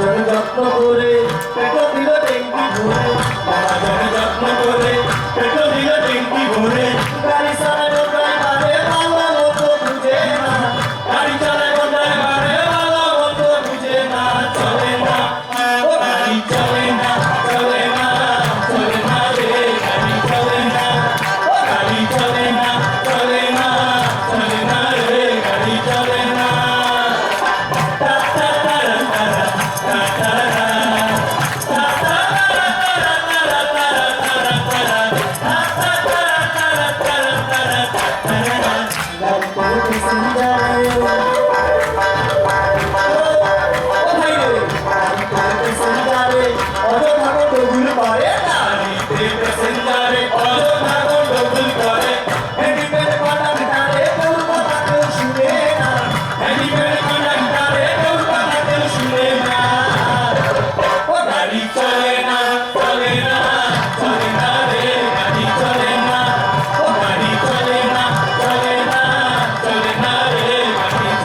আদর যত্ন করে 고맙습니다.